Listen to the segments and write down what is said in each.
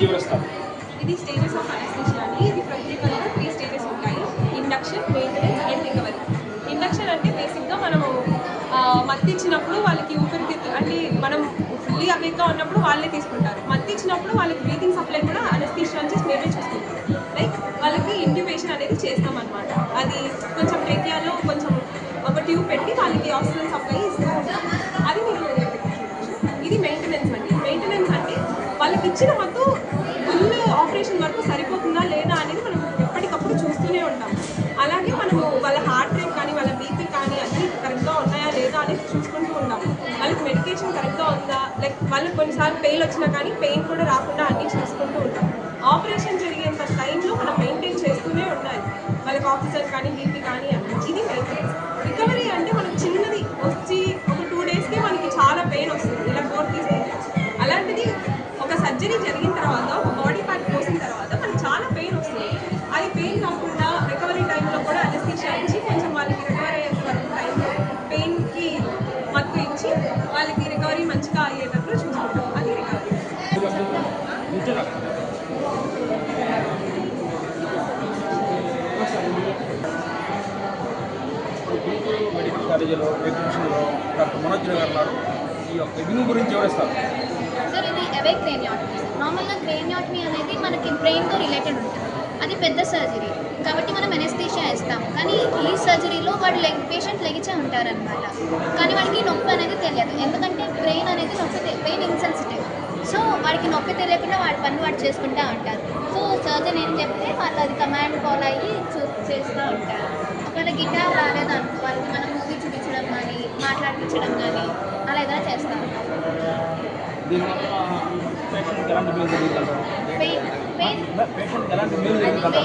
జీవనస్థానం ఇది stages of anaesthesia అండి ఇది ప్రత్యేకంగా త్రీ స్టేజెస్ ఉంటాయి. Induction maintenance and recovery induction అంటే బేసిక్గా మనము ఆ, ఇచ్చినప్పుడు వాళ్ళకి ఊపిరితిత్తు అంటే మనం ఫుల్లీ అవేక్గా ఉన్నప్పుడు వాళ్ళే తీసుకుంటారు. మత్తు ఇచ్చినప్పుడు వాళ్ళకి బ్రీతింగ్ సప్లై కూడా అనస్థిషియా నుంచి మేమే చూసుకుంటాం. లైక్ వాళ్ళకి ఇంట్యూబేషన్ అనేది చేస్తాం అనమాట అది కొంచెం ట్రేకియాలో కొంచెం ఒక ట్యూబ్ పెట్టి వాళ్ళకి ఆక్సిజన్ సప్లై ఇస్తూ ఉంటాం అది మీరు ఇది మెయింటెనెన్స్ అండి. మెయింటెనెన్స్ అంటే వాళ్ళకి ఇచ్చిన మొత్తం ఆపరేషన్ వరకు సరిపోతుందా లేదా అనేది మనం ఎప్పటికప్పుడు చూస్తూనే ఉంటాం. అలాగే మనము వాళ్ళ హార్ట్ రేట్ కానీ వాళ్ళ బీపీ కానీ అన్నీ కరెక్ట్గా ఉన్నాయా లేదా అనేది చూసుకుంటూ ఉంటాం. వాళ్ళకి మెడికేషన్ కరెక్ట్గా ఉందా? లైక్ వాళ్ళకి కొన్నిసార్లు పెయిన్ వచ్చినా కానీ పెయిన్ కూడా రాకుండా అన్నీ చూసుకుంటూ ఉంటాం. ఆపరేషన్ జరిగేంత టైంలో మనం మెయింటైన్ చేస్తూనే ఉండాలి. వాళ్ళకి ఆఫీసర్ కానీ బీపీ కానీ అన్నీ. ఇది మెయింటెనెన్స్ రికవరీ అంటే మనకు చిన్నది. వచ్చి ఒక టూ డేస్కి మనకి చాలా పెయిన్ వస్తుంది. ఇలా కోర్ తీసుకుంటే అలాంటిది ఒక సర్జరీ జరిగింది మెడికల్ కాలేజీలో ఎగ్జిబిషన్లో డాక్టర్ మనోజ్ గారు ఉన్నారు. ఈ యొక్క వింగ్ గురించి వివరిస్తారు సార్ ఇది అవే క్రేనియాటమీ నార్మల్గా క్రేనియాటమీ అనేది మనకి బ్రెయిన్తో రిలేటెడ్ ఉంటుంది. అది పెద్ద సర్జరీ కాబట్టి మనం ఎనెస్థీషియా ఇస్తాం కానీ ఈ సర్జరీలో వాడు లెగ్ పేషెంట్ లెగిచే ఉంటారనమాట కానీ వాడికి నొప్పి అనేది తెలియదు. ఎందుకంటే బ్రెయిన్ అనేది నొప్పి బ్రెయిన్ ఇన్సెన్సిటివ్ సో వాడికి నొప్పి తెలియకుండా వాడి పని వాడు చేసుకుంటూ ఉంటారు. సో సర్జన్ ఏం చెప్తే వాళ్ళు అది కమాండ్ ఫాలో అయ్యి చూ చేస్తూ ఉంటారు. ఒకవేళ గిటార్ రాలేదనుకో వాళ్ళకి అది జరుగుతుంటారు పెయిన్ అంటే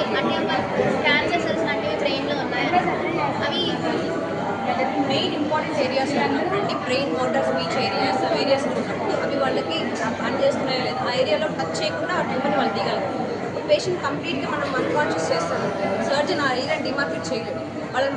క్యాన్సర్ సెల్స్ లాంటివి బ్రెయిన్లో ఉన్నాయి? అవి మెయిన్ ఇంపార్టెంట్ ఏరియాస్ ఉన్నటువంటి brain motor speech areas areas ఉన్నప్పుడు అవి వాళ్ళకి పనిచేస్తున్నాయో లేదా ఆ ఏరియాలో టచ్ చేయకుండా ఆ ట్యూబ్ని వాళ్ళు తీయగలుగుతారు పేషెంట్ కంప్లీట్గా మనం అన్కాన్షియస్ చేస్తాం. సర్జన్ ఆ ఏరియా డిమార్కెట్ చేయలేదు. వాళ్ళని